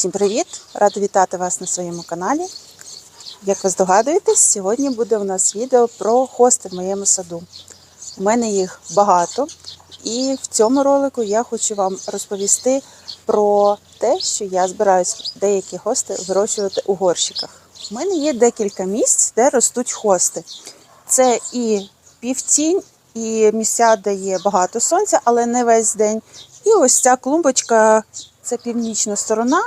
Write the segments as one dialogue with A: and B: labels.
A: Усім привіт! Рада вітати вас на своєму каналі. Як ви здогадуєтесь, сьогодні буде у нас відео про хости в моєму саду. У мене їх багато, і в цьому ролику я хочу вам розповісти про те, що я збираюсь деякі хости вирощувати у горщиках. У мене є декілька місць, де ростуть хости. Це і півтінь, і місця, де є багато сонця, але не весь день. І ось ця клумбочка це північна сторона,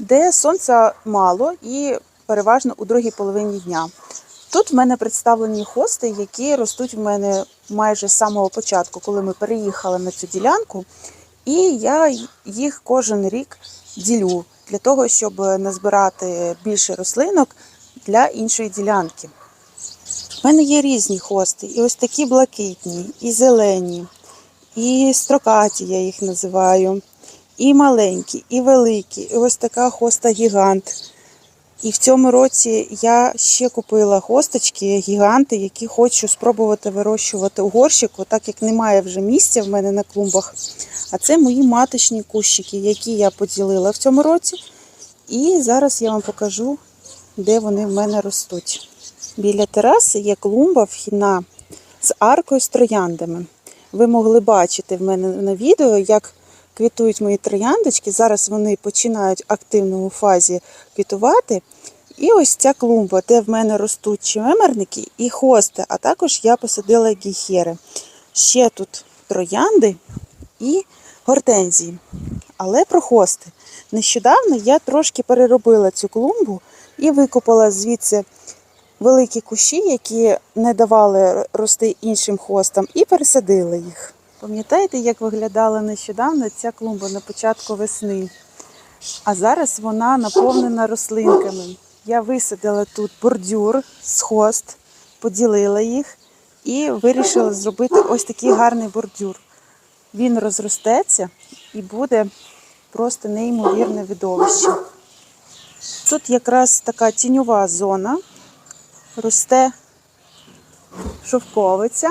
A: де сонця мало і переважно у другій половині дня. Тут в мене представлені хости, які ростуть в мене майже з самого початку, коли ми переїхали на цю ділянку. І я їх кожен рік ділю для того, щоб назбирати більше рослинок для іншої ділянки. У мене є різні хости, і ось такі блакитні, і зелені, і строкаті, я їх називаю, і маленькі, і великі. І ось така хоста гігант. І в цьому році я ще купила хосточки, гіганти, які хочу спробувати вирощувати у горщику, так як немає вже місця в мене на клумбах. А це мої маточні кущики, які я поділила в цьому році. І зараз я вам покажу, де вони в мене ростуть. Біля тераси є клумба вхідна з аркою з трояндами. Ви могли бачити в мене на відео, як квітують мої трояндочки. Зараз вони починають активно у фазі квітувати. І ось ця клумба, де в мене ростуть чемерники і хости, а також я посадила гіхери. Ще тут троянди і гортензії. Але про хости. Нещодавно я трошки переробила цю клумбу і викопала звідси великі кущі, які не давали рости іншим хостам, і пересадила їх. Пам'ятаєте, як виглядала нещодавно ця клумба на початку весни? А зараз вона наповнена рослинками. Я висадила тут бордюр з хост, поділила їх і вирішила зробити ось такий гарний бордюр. Він розростеться і буде просто неймовірне видовище. Тут якраз така тіньова зона, росте шовковиця,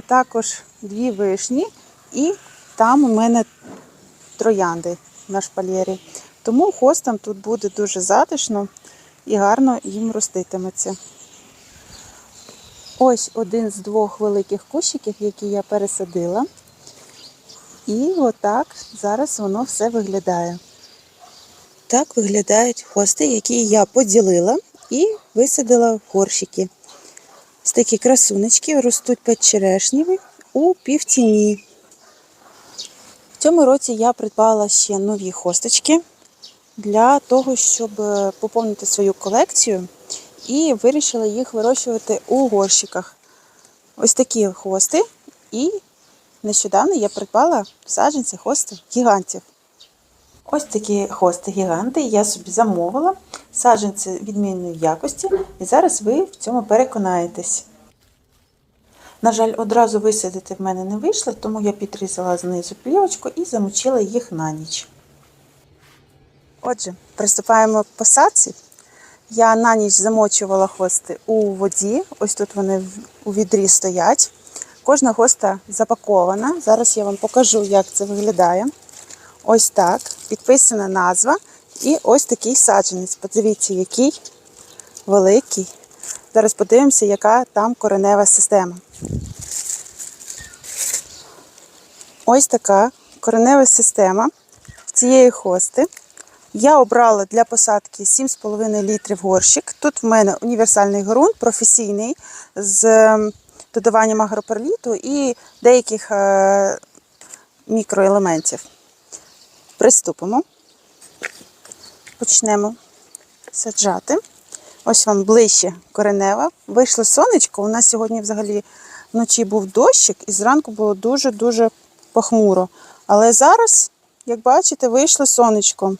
A: також дві вишні, і там у мене троянди на шпалєрі. Тому хостам тут буде дуже затишно і гарно їм роститиметься. Ось один з двох великих кущиків, які я пересадила. І отак зараз воно все виглядає. Так виглядають хости, які я поділила і висадила в горщики. Ось такі красунечки ростуть печерешніві у півтіні. В цьому році я придбала ще нові хосточки для того, щоб е, поповнити свою колекцію і вирішила їх вирощувати у горщиках. Ось такі хости. І нещодавно я придбала саджанці хости гігантів. Ось такі хости гіганти я собі замовила. Саджанці відмінної якості, і зараз ви в цьому переконаєтесь. На жаль, одразу висадити в мене не вийшло, тому я підрізала знизу плівочку і замочила їх на ніч. Отже, приступаємо к посадці. Я на ніч замочувала хости у воді. Ось тут вони у відрі стоять. Кожна хоста запакована. Зараз я вам покажу, як це виглядає. Ось так. Підписана назва. І ось такий саджанець. Подивіться, який великий. Зараз подивимося, яка там коренева система. Ось така коренева система цієї хости. Я обрала для посадки 7,5 літрів горщик. Тут в мене універсальний ґрунт, професійний, з ем, додаванням агроперліту і деяких е, мікроелементів. Приступимо. Почнемо саджати. Ось вам ближче коренева. Вийшло сонечко. У нас сьогодні взагалі вночі був дощик, і зранку було дуже-дуже похмуро. Але зараз, як бачите, вийшло сонечко.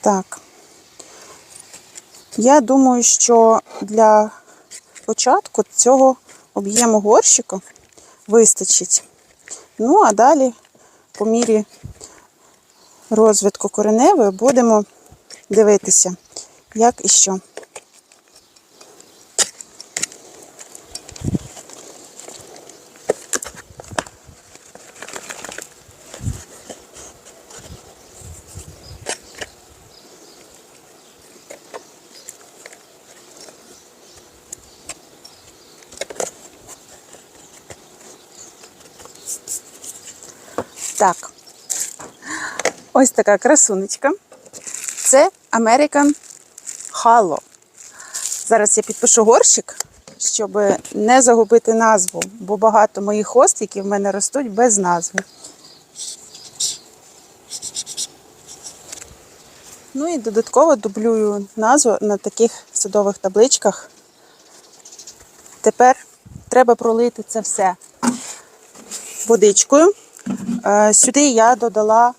A: Так. Я думаю, що для початку цього об'єму горщика вистачить. Ну, а далі, по мірі розвитку кореневої, будемо дивитися, як і що. Ось така красунечка. Це American Halo. Зараз я підпишу горщик, щоб не загубити назву, бо багато моїх хост, які в мене ростуть без назви. Ну і додатково дублюю назву на таких садових табличках. Тепер треба пролити це все водичкою. Е, Сюди я додала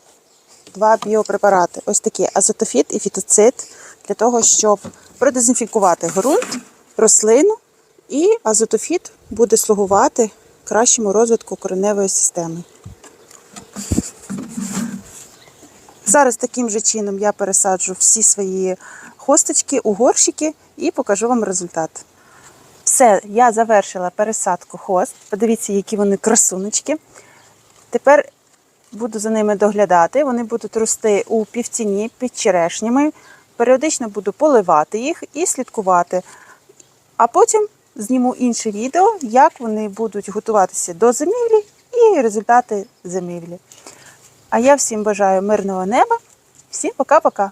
A: два біопрепарати. Ось такі азотофіт і фітоцид, для того, щоб продезінфікувати ґрунт, рослину, і азотофіт буде слугувати кращому розвитку кореневої системи. Зараз таким же чином я пересаджу всі свої хосточки у горщики і покажу вам результат. Все, я завершила пересадку хост. Подивіться, які вони красунечки. Тепер буду за ними доглядати. Вони будуть рости у півціні під черешнями. Періодично буду поливати їх і слідкувати. А потім зніму інше відео, як вони будуть готуватися до зимівлі і результати зимівлі. А я всім бажаю мирного неба. Всім пока-пока!